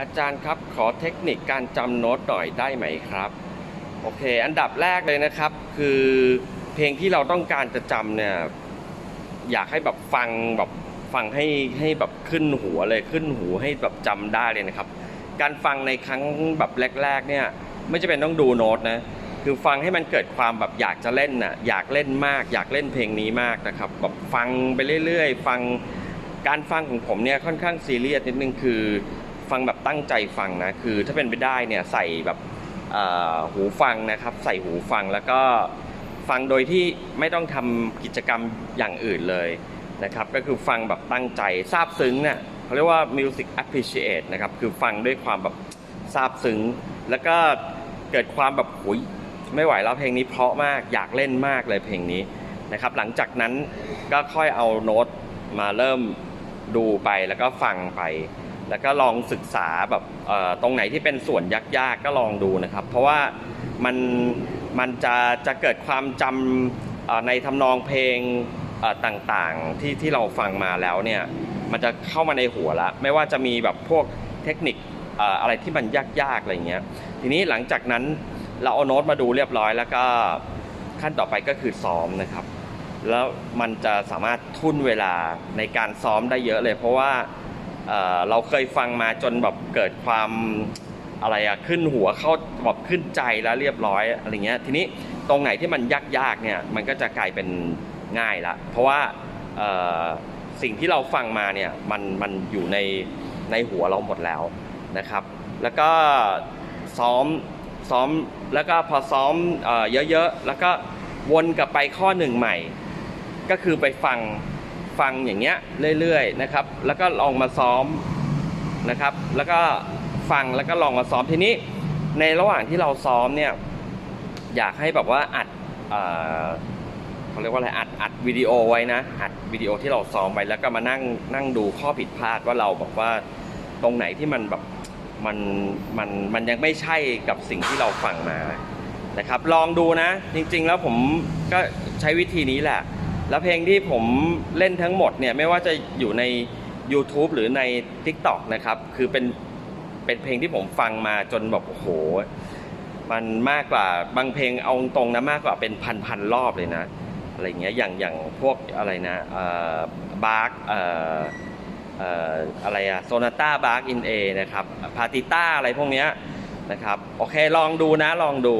อาจารย์ครับขอเทคนิคการจำโน้ตหน่อยได้ไหมครับ โอเค อันดับแรกเลยนะครับ คือเพลงที่เราต้องการจะจำเนี่ยอยากให้แบบฟังแบบฟังให้ให้แบบขึ้นหัวเลยขึ้นหูให้แบบจำได้เลยนะครับ การฟังในครั้งแบบแรก ๆ เนี่ยไม่จำเป็นต้องดูโน้ตนะคือฟังให้มันเกิดความแบบอยากจะเล่นน่ะอยากเล่นมาก อยากเล่นเพลงนี้มากนะครับแบบฟังไปเรื่อยๆ ฟังการฟังของผมเนี่ยค่อนข้างซีเรียสนิดนึงคือ ฟังแบบตั้งใจฟังนะคือถ้าเป็นไปได้เนี่ยใส่แบบหูฟังนะครับ ใส่หูฟังแล้วก็ฟังโดยที่ไม่ต้องทำกิจกรรมอย่างอื่นเลยนะครับ ก็คือฟังแบบตั้งใจซาบซึ้งเนี่ยเขาเรียกว่า music appreciate นะครับคือฟังด้วยความแบบซาบซึ้ง แล้วก็เกิดความแบบหุยไม่ไหวแล้วเพลงนี้เพราะมากอยากเล่นมากเลยเพลงนี้นะครับ หลังจากนั้นก็ค่อยเอาโน้ตมาเริ่มดูไปแล้วก็ฟังไป แล้วก็ลองศึกษาแบบตรงไหนที่เป็นส่วนยากๆก็ลองดูนะครับ เพราะว่ามันมันจะจะเกิดความจำในทำนองเพลงต่างๆที่ที่เราฟังมาแล้วเนี่ยมันจะเข้ามาในหัวละไม่ว่าจะมีแบบพวกเทคนิคอะไรที่มันยากๆอะไรเงี้ยทีนี้หลังจากนั้นเราเอาโน้ตมาดูเรียบร้อย แล้วก็ขั้นต่อไปก็คือซ้อมนะครับ แล้วมันจะสามารถทุ่นเวลาในการซ้อมได้เยอะเลย เพราะว่า เราเคยฟังมาจนแบบเกิดความอะไรอะขึ้นหัวเข้าแบบขึ้นใจแล้วเรียบร้อยอะไรเงี้ยทีนี้ตรงไหนที่มันยากๆเนี่ยมันก็จะกลายเป็นง่ายละเพราะว่าสิ่งที่เราฟังมาเนี่ยมันมันอยู่ในในหัวเราหมดแล้วนะครับ แล้วก็ซ้อมซ้อมแล้วก็พอซ้อมเอเยอะๆแล้วก็วนกลับไปข้อหนึ่งใหม่ ก็คือไปฟัง ฟังอย่างเงี้ยเรื่อยๆนะครับ แล้วก็ลองมาซ้อมนะครับ แล้วก็ฟังแล้วก็ลองมาซ้อมทีนี้ ในระหว่างที่เราซ้อมเนี่ยอยากให้แบบว่าอัดเขาเรียกว่าอะไรอัดอัดวิดีโอไว้นะอัดวิดีโอที่เราซ้อมไว้แล้วก็มานั่งนั่งดูข้อผิดพลาดว่าเราแบบว่าตรงไหนที่มันแบบมันมันมันยังไม่ใช่กับสิ่งที่เราฟังมานะครับ ลองดูนะ จริง ๆ แล้วผมก็ใช้วิธีนี้แหละ แล้วเพลงที่ผมเล่นทั้งหมดเนี่ยไม่ว่าจะอยู่ใน YouTube หรือใน TikTok นะครับ คือเป็นเป็นเพลงที่ผมฟังมาจนแบบโอ้โห มันมากกว่าบางเพลงเอาตรงนะมากกว่าเป็นพันพันรอบเลยนะ อะไรเงี้ยอย่างอย่างพวกอะไรนะบาร์กเอ่อเอ่ออะไรอะโซนาต้าบาร์กอินเอนะครับพาติต้าอะไรพวกเนี้ยนะครับ โอเคลองดูนะลองดู